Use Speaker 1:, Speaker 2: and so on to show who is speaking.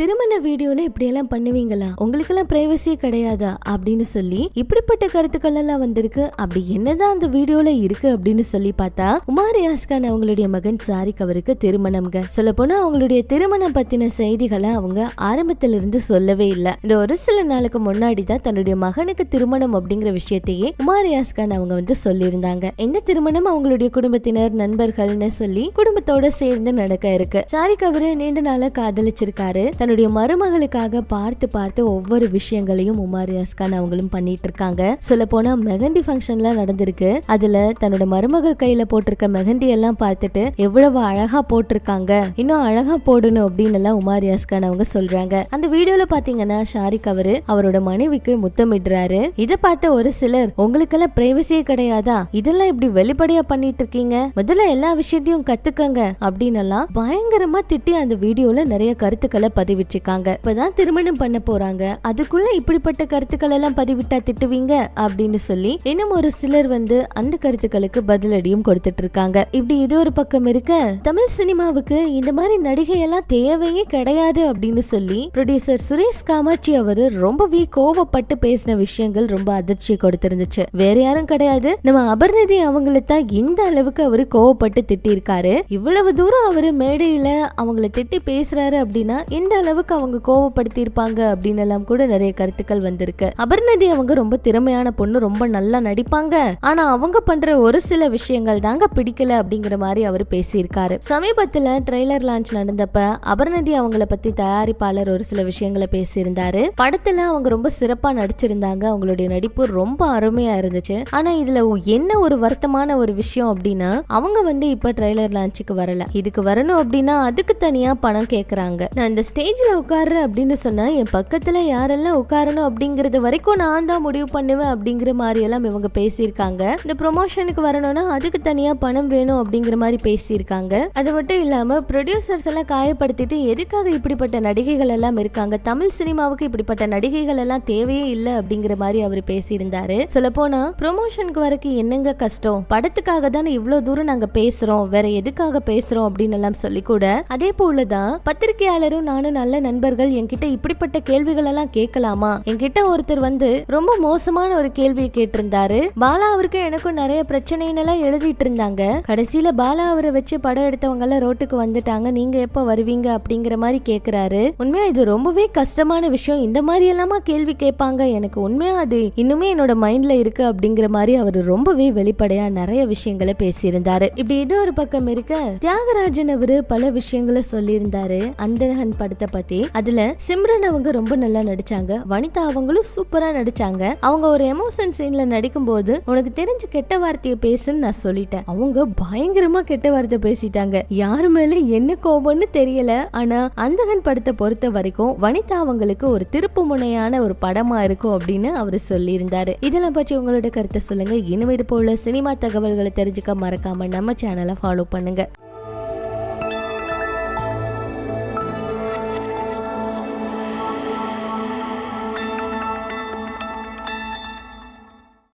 Speaker 1: திருமண வீடியோல இப்படியெல்லாம் பண்ணுவீங்களா? உங்களுக்கெல்லாம் பிரைவசியே கிடையாதா? அப்படின்னு சொல்லி இப்படிப்பட்ட கருத்துக்கள் எல்லாம் வந்திருக்கு. அப்படி என்னதான் அந்த வீடியோல இருக்கு அப்படின்னு சொல்லி பார்த்தா உமார் யாஸ்கான் அவங்களுடைய மகன் சாரிக் அவருக்கு திருமணம்ங்க. சொல்ல போனா அவங்களுடைய திருமணம் பத்தின செய்திகளை அவங்க ஆரம்பத்துல இருந்து சொல்லவே இல்லை. இந்த ஒரு சில நாளுக்கு முன்னாடி தான் தன்னுடைய மகனுக்கு திருமணம் அப்படிங்கிற விஷயத்தையே உமார் யாஸ்கான் அவங்க வந்து சொல்லியிருந்தாங்க. இந்த திருமணம்? அவங்களுடைய குடும்பத்தினர் நண்பர்கள்னு சொல்லி குடும்பத்தோட சேர்ந்து நடக்க இருக்கு. சாரிக் அவரு நீண்ட நாளா காதலிச்சிருக்காரு. தன்னுடைய மருமகளுக்காக பார்த்து பார்த்து ஒவ்வொரு விஷயங்களையும் உமார் அஸ்கான் அவங்களும் பண்ணிட்டு இருக்காங்க சொல்ல போனா மெஹந்தி ஃபங்க்ஷன்லாம் நடந்திருக்கு. அதுல தன்னோட மருமகள் கையில போட்டிருக்க மெஹந்தி எல்லாம் பார்த்துட்டு எவ்வளவு அழகா போட்டிருக்காங்க. இன்னும் அழகா போடணும் அப்படின்னு எல்லாம் உமார் யாஸ்கான் அவங்க சொல்றாங்க. அந்த வீடியோல பாத்தீங்கன்னா ஷாரிக் அவரு அவரோட மனைவிக்கு முத்தமிடுறாரு. இதை பார்த்த ஒரு சிலர் உங்களுக்கெல்லாம் பிரைவசியே கிடையாதா? இதெல்லாம் இப்படி வெளிப்படையா பண்ணிட்டு இருக்கீங்க முதல்ல எல்லா விஷயத்தையும் கத்துக்கங்க. அப்படின்னு எல்லாம் பயங்கரமா திட்டி அந்த வீடியோல நிறைய கருத்துக்களை பதிவு பதிவிச்சிருக்காங்க இப்பதான் திருமணம் பண்ண போறாங்க. அதுக்குள்ள இப்படிப்பட்ட கருத்துக்கள் எல்லாம் பதிவிட்டா திட்டுவீங்க? அப்படின்னு சொல்லி இன்னும் ஒரு சிலர் வந்து அந்த கருத்துக்களுக்கு பதிலடியும் கொடுத்துட்டு இருக்காங்க இப்படி இது ஒரு பக்கம் இருக்க தமிழ் சினிமாவுக்கு இந்த மாதிரி நடிகை எல்லாம் தேவையே கிடையாது அப்படின்னு சொல்லி ப்ரொடியூசர் சுரேஷ் காமாட்சி அவரு ரொம்பவே கோவப்பட்டு பேசின விஷயங்கள் ரொம்ப அதிர்ச்சி கொடுத்திருந்துச்சு. வேற யாரும் கிடையாது. நம்ம அபர்ணதி அவங்கள தான் இந்த அளவுக்கு அவரு கோவப்பட்டு திட்டிருக்காரு இவ்வளவு தூரம் அவரு மேடையில அவங்கள திட்டி பேசுறாரு அப்படின்னா இந்த அளவுக்கு அவங்க கோவப்படுத்தியிருப்பாங்க அப்படின்னு எல்லாம் கூட நிறைய கருத்துக்கள் வந்திருக்கு. அபர்ணதி அவங்க ரொம்ப திறமையான பொண்ணு ரொம்ப நல்லா நடிப்பாங்க. ஆனா அவங்க பண்ற ஒரு சில விஷயங்கள் தாங்க பிடிக்கல அப்படிங்கிற மாதிரி அவர் பேசியிருக்காரு. சமீபத்துல ட்ரெய்லர் லான்ச் நடந்தப்ப அபர்ணதி அவங்கள பத்தி தயாரிப்பாளர் ஒரு சில விஷயங்களை பேசியிருந்தாரு. படத்துல அவங்க ரொம்ப சிறப்பா நடிச்சிருந்தாங்க. அவங்களுடைய நடிப்பு ரொம்ப அருமையா இருந்துச்சு. ஆனா இதுல என்ன ஒரு வருத்தமான ஒரு விஷயம் அப்படின்னா அவங்க வந்து இப்ப ட்ரெய்லர் லான்ச்சுக்கு வரல. இதுக்கு வரணும் அப்படின்னா அதுக்கு தனியா பணம் கேக்குறாங்க. நான் இந்த ஸ்டேஜில் உட்கார்றேன் அப்படின்னு சொன்னால் என் பக்கத்துல யாரெல்லாம் உட்காரணும் அப்படிங்கிறது வரைக்கும் நான் தான் முடிவு பண்ணுவேன் அப்படிங்கிற மாதிரி எல்லாம் இவங்க பேசியிருக்காங்க. இந்த ப்ரொமோஷனுக்கு வரணும்னா அதுக்கு தனியா பணம் வேணும் அப்படிங்கிற மாதிரி பேசியிருக்காங்க. அது மட்டும் இல்லாம ப்ரொடியூசர்ஸ் எல்லாம் காயப்படுத்திட்டு எதுக்காக இப்படிப்பட்ட நடிகைகள் எல்லாம் இருக்காங்க? தமிழ் சினிமாவுக்கு இப்படிப்பட்ட நடிகைகள் எல்லாம் தேவையே இல்லை அப்படிங்கிற மாதிரி அவர் பேசியிருந்தாரு. சொல்ல போனா ப்ரொமோஷனுக்கு வரைக்கும் என்னங்க கஷ்டம்? படத்துக்காக தானே இவ்வளவு தூரம் நாங்க பேசுறோம் வேற எதுக்காக பேசுறோம் அப்படின்னு எல்லாம் சொல்லி கூட அதே போலதான் பத்திரிகையாளரும் நானும் நல்ல நண்பர்கள் என்கிட்ட இப்படிப்பட்ட கேள்விகள் எல்லாம் கேட்கலாமா? என்கிட்ட ஒருத்தர் வந்து ரொம்ப மோசமான ஒரு கேள்வியை கேட்டிருந்தாரு. பாலா அவருக்கு எனக்கும் நிறைய பிரச்சனைன்னெல்லாம் எழுதிட்டு இருந்தாங்க. கடைசியில பாலா அவரை வச்சு படம் எடுத்தவங்க எல்லாம் ரோட்டுக்கு வந்துட்டாங்க. நீங்க எப்ப வருவீங்க அப்படிங்கிற மாதிரி கேக்குறாரு. உண்மையா இது ரொம்பவே கஷ்டமான விஷயம். இந்த மாதிரி எல்லாமா கேள்வி கேட்பாங்க? எனக்கு உண்மையா அது இன்னுமே என்னோட மைண்ட்ல இருக்கு அப்படிங்கிற மாதிரி அவர் ரொம்பவே வெளிப்படையா நிறைய விஷயங்களை பேசியிருந்தாரு. இப்படி இது ஒரு பக்கம் இருக்க தியாகராஜன் அவரு பல விஷயங்களை சொல்லியிருந்தாரு. அந்தகன் படத்தை பத்தி அதுல சிம்ரன் அவங்க ரொம்ப நல்லா நடிச்சாங்க. வனிதா அவங்களும் சூப்பரா நடிச்சாங்க. அவங்க ஒரு எமோஷன் சீன்ல நடிக்கும் போது உனக்கு தெரிஞ்ச கெட்ட வார்த்தையை பேசுன்னு நான் சொல்லிட்டேன். அவங்க பயங்கரமா கெட்ட வார்த்தை பேசிட்டாங்க. யாரு மேல என்ன கோபம்னு தெரியல. ஆனா அந்தகன் படத்தை பொறுத்த வரைக்கும் வனிதா அவங்களுக்கு ஒரு திருப்பு முனையான ஒரு படமா இருக்கும் அப்படின்னு அவரு சொல்லியிருந்தாரு. இதெல்லாம் பற்றி உங்களோட கருத்தை சொல்லுங்க. இனிமேல் போல சினிமா தகவல்களை தெரிஞ்சுக்க மறக்காம நம்ம சேனலை ஃபாலோ பண்ணுங்க.